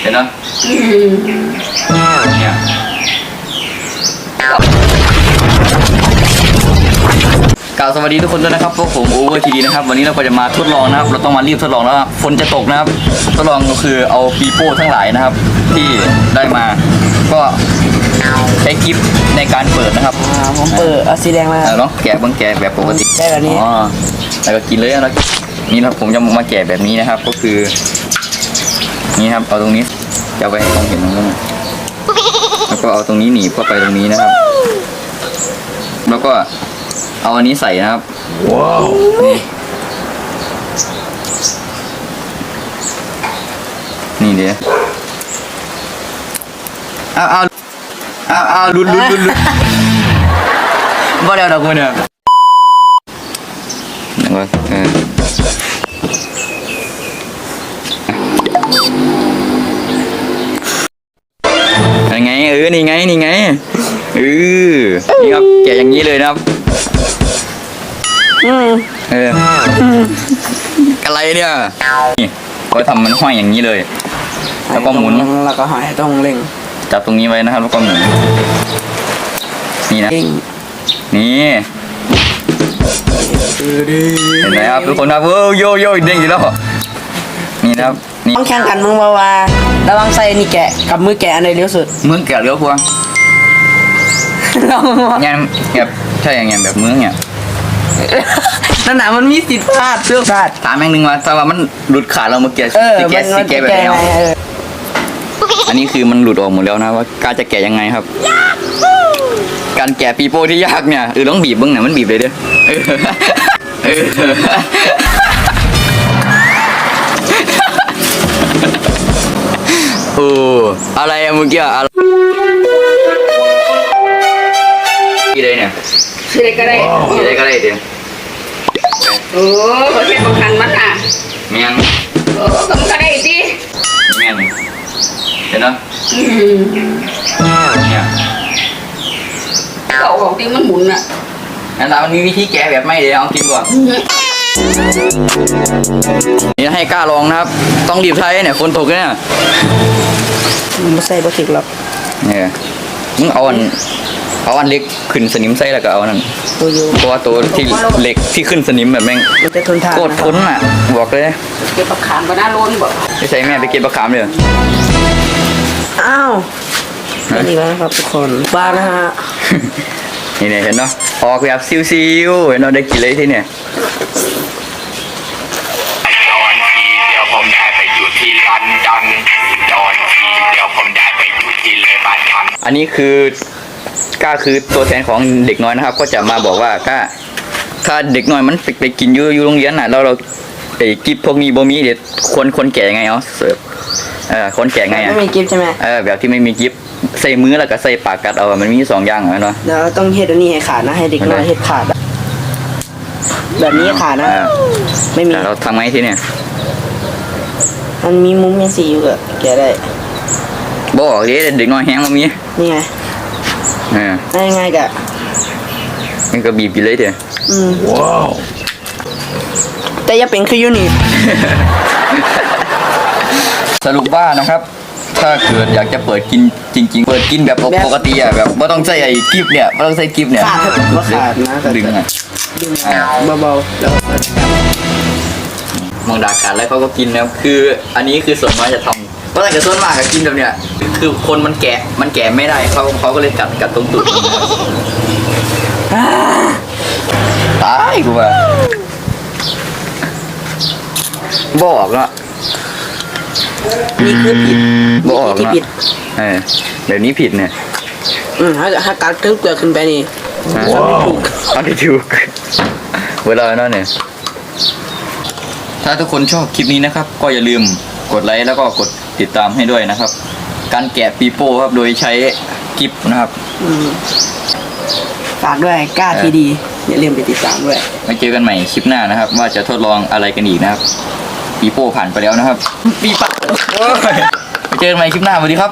เห็นเนาะเนี่ยกล่าวสวัสดีทุกคนด้วยนะครับพวกผมโอเวอร์ทีดีนะครับ วันนี้เราก็จะมาทดลองนะครับ เราต้องมารีบทดลองแล้วนะครับฝนจะตกนะครับ ทดลองก็คือเอาปีโป้ทั้งหลายนะครับ ที่ได้มาก็ใช้กิฟในการเปิดนะครับอ่าผมเปิดเอาสีแดงมาเออเนาะแกะบางแกะแบบปกติได้แบบนี้อ๋อแล้วก็กินเลยแล้วนี่ นะครับผมจะมาแกะแบบนี้นะครับ ก็คือ นี่ครับ เอาตรงนี้จะเอาไปให้กล้องเห็นตรงนู้นแล้วก็เอาตรงนี้หนีบเข้าไปตรงนี้นะครับ แล้วก็เอาอันนี้ใส่นะครับว้าวนี่นี่เดี๋ยวเอาเอาเอาเอาลุ้นลุ้นลุ้นลุ้นบ่ได้เอาดอกมันเนี่ยนึกว่าเออ ยังไงเออนี่ไงนี่ไงเออนี่ครับแกะอย่างนี้เลยนะครับอืมเอออะไรเนี่ยนี่เขาทำมันห้อยอย่างนี้เลย แล้วก็หมุนแล้วก็หอยต้องเร่งจับตรงนี้ไว้นะครับ แล้วก็หมุนนี่นะเร่งนี่ดูดิ เห็นไหมครับทุกคนครับเออโยโย่เด้งอยู่แล้วนี่นะครับนี่ต้องแข่งกันมึงว่าว่าระวังใส่นี่แกะกับมือแกะอันไหนเร็วสุดมึงแกะเลี้ยวกว่าลองว่าเงี้ยแบบใช่อย่างเงี้ยแบบมึงเนี่ยนั่นน่ะมันมีสิทธิ์พลาดเรื่องพลาดถามแม่งนึงว่าถ้าว่ามันหลุดขาดเราเมื่อกี้เออสิแกะมันสิแกะแบบไหนไงเอาเอออันนี้คือมันหลุดออกหมดแล้วนะว่ากล้าจะแกะยังไงครับ การแกะปีโป้ที่ยากเนี่ยเออต้องบีบบ้างเนี่ยมันบีบเลยเด้อเออเออโอ้อะไรอะเมื่อกี้อะไรกี่เลยเนี่ยชื่ออะไรก็ได้กี่เลยก็ได้เดี๋ยวโอ้ประเทศประกันมันอะเมียนโอ้ก็มันก็ได้ดิเมียน เห็นเนาะอืมเนี่ยเขาของที่มันหมุนอะนั่นแหละมันมีวิธีแกะแบบไม่เดี๋ยวเอากินก่อนนี่ให้กล้าลองนะครับ ต้องรีบใช้เนี่ยคนตกเนี่ยมันไม่ใส่บะถึกหรอกเนี่ย มึงเอาอันเอาอันเล็กขึ้นสนิมใส่แล้วก็เอาอันนั้นตัวอยู่เพราะว่าตัวที่เล็กที่ขึ้นสนิมแบบแม่งมันจะทนทานโคตรทนอะบอกเลยเก็บประคามก็น่าล้นบอกไปใช้แม่ไปเก็บปลาขามเลยอ้าวนี่แล้วนะครับทุกคนบ้านะฮะนี่เนี่ยเห็นเนาะออกแบบซิวๆเห็นเนาะได้กินเลยที่เนี่ย อนอันนี้คือก้าคือตัวแทนของเด็กน้อยนะครับ ก็จะมาบอกว่าก้าถ้าเด็กน้อยมันไปไปกินอยู่อยู่โรงเรียนน่ะแล้วเราไอ้กิบพวกนี้บ่มีเดี๋ยวคนคนแก่ไงเอาเสิร์ฟเออคนแก่ไงอะไม่มีกิฟต์ใช่ไหมเออแบบที่ไม่มีกิฟใส่มือแล้วก็ใส่ปากกัดเอาอะมันมีสองอย่างเหรอเนาะเดี๋ยวต้องเฮ็ดอันนี้ให้ขาดนะให้เด็กน้อยเฮ็ดขาดอะแบบนี้ขาดนะเออไม่มีแต่เราทำไงที่เนี่ย มันมีมุ้งยังสีอยู่อะแกะได้ บอกดิเด็กน้อยแห้งมันมีนี่ไงเออได้ไงกะมันก็บีบอยู่เลยเดี๋ยวอืมว้าวแต่อย่าเป็นคือยูนิสรุปว่านะครับ ถ้าเกิดอยากจะเปิดกินจริง ๆ เปิดกินแบบปกติอะแบบไม่ต้องใส่ไอ้กิฟเนี่ยไม่ต้องใส่กิฟเนี่ยขาดถ้าเกิดว่าขาดนะแต่ดึงอะดึงเบาๆแล้วมองดากันแล้วเขาก็กินนะครับคือ อันนี้คือส่วนมากจะทำ เพราะถ้าเกิดส่วนมากอะกินแบบเนี้ยคือคนมันแกะมันแกะไม่ได้เขาเขาก็เลยกัดกัดตรงตูดมันนะครับตายกูว่าบอกเนาะนี่คือผิดบอกที่เนาะผิดเออแบบนี้ผิดเนี่ยอืมถ้าถ้าการเครื่องเกลือขึ้นไปนี่ว้าวอันที่ถูกเวลาเนาะเนี่ยถ้าทุกคนชอบคลิปนี้นะครับ ก็อย่าลืมกดไลค์แล้วก็กด ติดตามให้ด้วยนะครับ การแกะปีโป้ครับโดยใช้กิฟนะครับ อืมฝากด้วยกล้าทีดีอย่าลืมไปติดตามด้วยไว้เจอกันใหม่คลิปหน้านะครับ ว่าจะทดลองอะไรกันอีกนะครับปีโป้ผ่านไปแล้วนะครับ ปีปะโอ้ยไว้เจอกันใหม่คลิปหน้าสวัสดีครับ